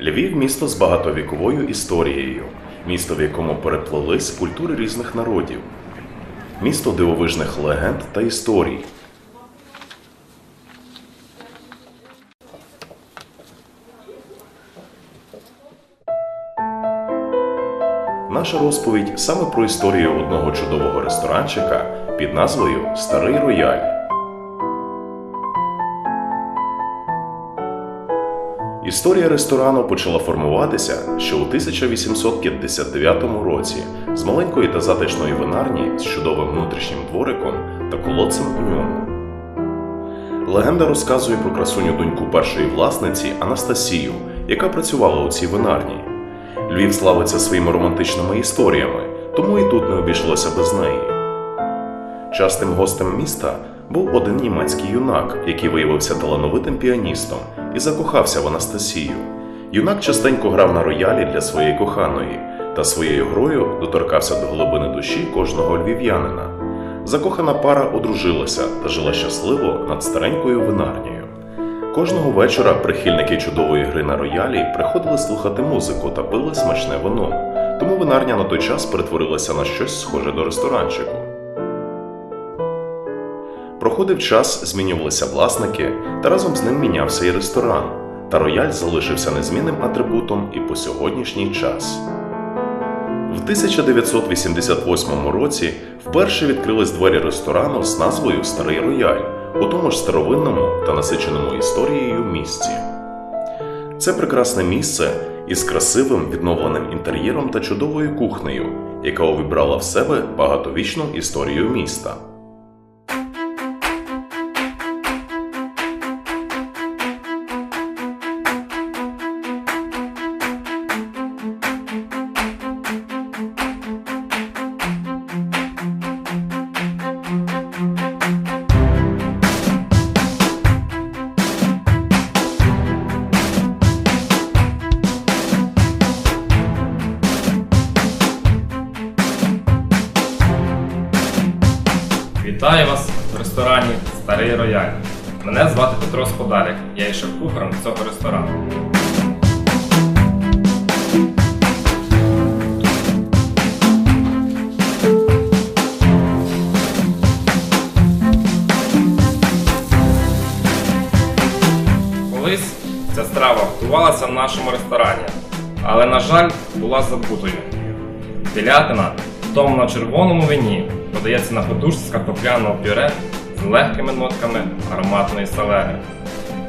Львів місто з багатовіковою історією, місто, в якому переплелись культури різних народів, місто дивовижних легенд та історій. Наша розповідь саме про історію одного чудового ресторанчика під назвою Старий Рояль. Історія ресторану почала формуватися ще у 1859 році з маленької та затишної винарні з чудовим внутрішнім двориком та колодцем у ньому. Легенда розказує про красуню доньку першої власниці Анастасію, яка працювала у цій винарні. Львів славиться своїми романтичними історіями, тому і тут не обійшлося без неї. Частим гостем міста був один німецький юнак, який виявився талановитим піаністом і закохався в Анастасію. Юнак частенько грав на роялі для своєї коханої та своєю грою доторкався до глибини душі кожного львів'янина. Закохана пара одружилася та жила щасливо над старенькою винарнею. Кожного вечора прихильники чудової гри на роялі приходили слухати музику та пили смачне вино, тому винарня на той час перетворилася на щось схоже до ресторанчику. Проходив час, змінювалися власники, та разом з ним мінявся і ресторан. Та рояль залишився незмінним атрибутом і по сьогоднішній час. В 1988 році вперше відкрились двері ресторану з назвою Старий Рояль у тому ж старовинному та насиченому історією місці. Це прекрасне місце із красивим відновленим інтер'єром та чудовою кухнею, яка увібрала в себе багатовічну історію міста. Вітаю вас в ресторані Старий Рояль. Мене звати Петро Сподарик, я є шеф-кухарем цього ресторану. Колись ця страва готувалася в нашому ресторані, але, на жаль, була забутою. Телятина в тому на червоному вині подається на подушці з картопляного пюре з легкими нотками ароматної салери.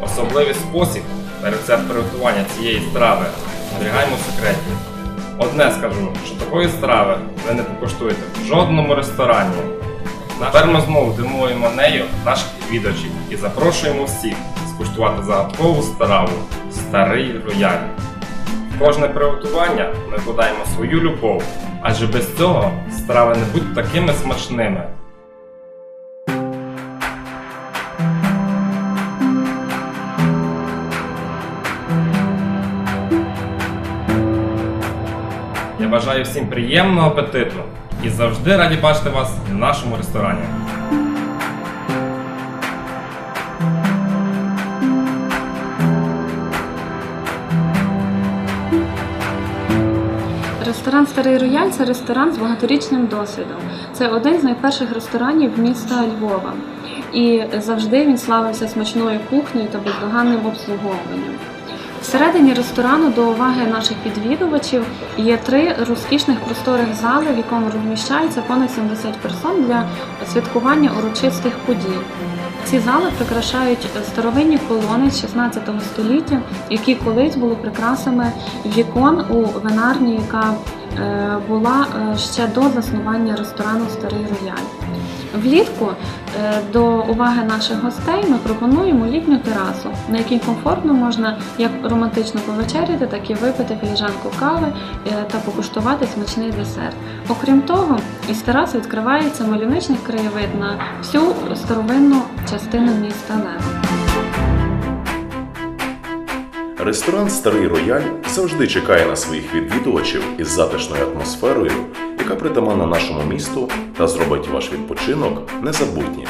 Особливий спосіб та рецепт приготування цієї страви зберігаємо в секреті. Одне скажу, що такої страви ви не покуштуєте в жодному ресторані. Тепер ми знову димуємо нею наших відвідувачів і запрошуємо всіх скуштувати загадкову страву Старий рояль. Кожне приготування ми вкладаємо свою любов, адже без цього страви не будуть такими смачними. Я бажаю всім приємного апетиту і завжди раді бачити вас в нашому ресторані. Ресторан Старий Рояль це ресторан з багаторічним досвідом. Це один з найперших ресторанів міста Львова. І завжди він славився смачною кухнею та бездоганним обслуговуванням. Всередині ресторану до уваги наших відвідувачів є три розкішних просторих зали, в якому розміщається понад 70 персон для святкування урочистих подій. Ці зали прикрашають старовинні колони з 16 століття, які колись були прикрасами вікон у винарні, яка е, була е, ще до заснування ресторану Старий Рояль. Влітку е, до уваги наших гостей ми пропонуємо літню терасу, на якій комфортно можна як романтично повечеряти, так і випити філіжанку кави е, та покуштувати смачний десерт. Окрім того, із тераси відкривається мальовничний краєвид на всю старовинну частину міста Лева. Ресторан Старий Рояль завжди чекає на своїх відвідувачів із затишною атмосферою, яка притаманна нашому місту та зробить ваш відпочинок незабутнім.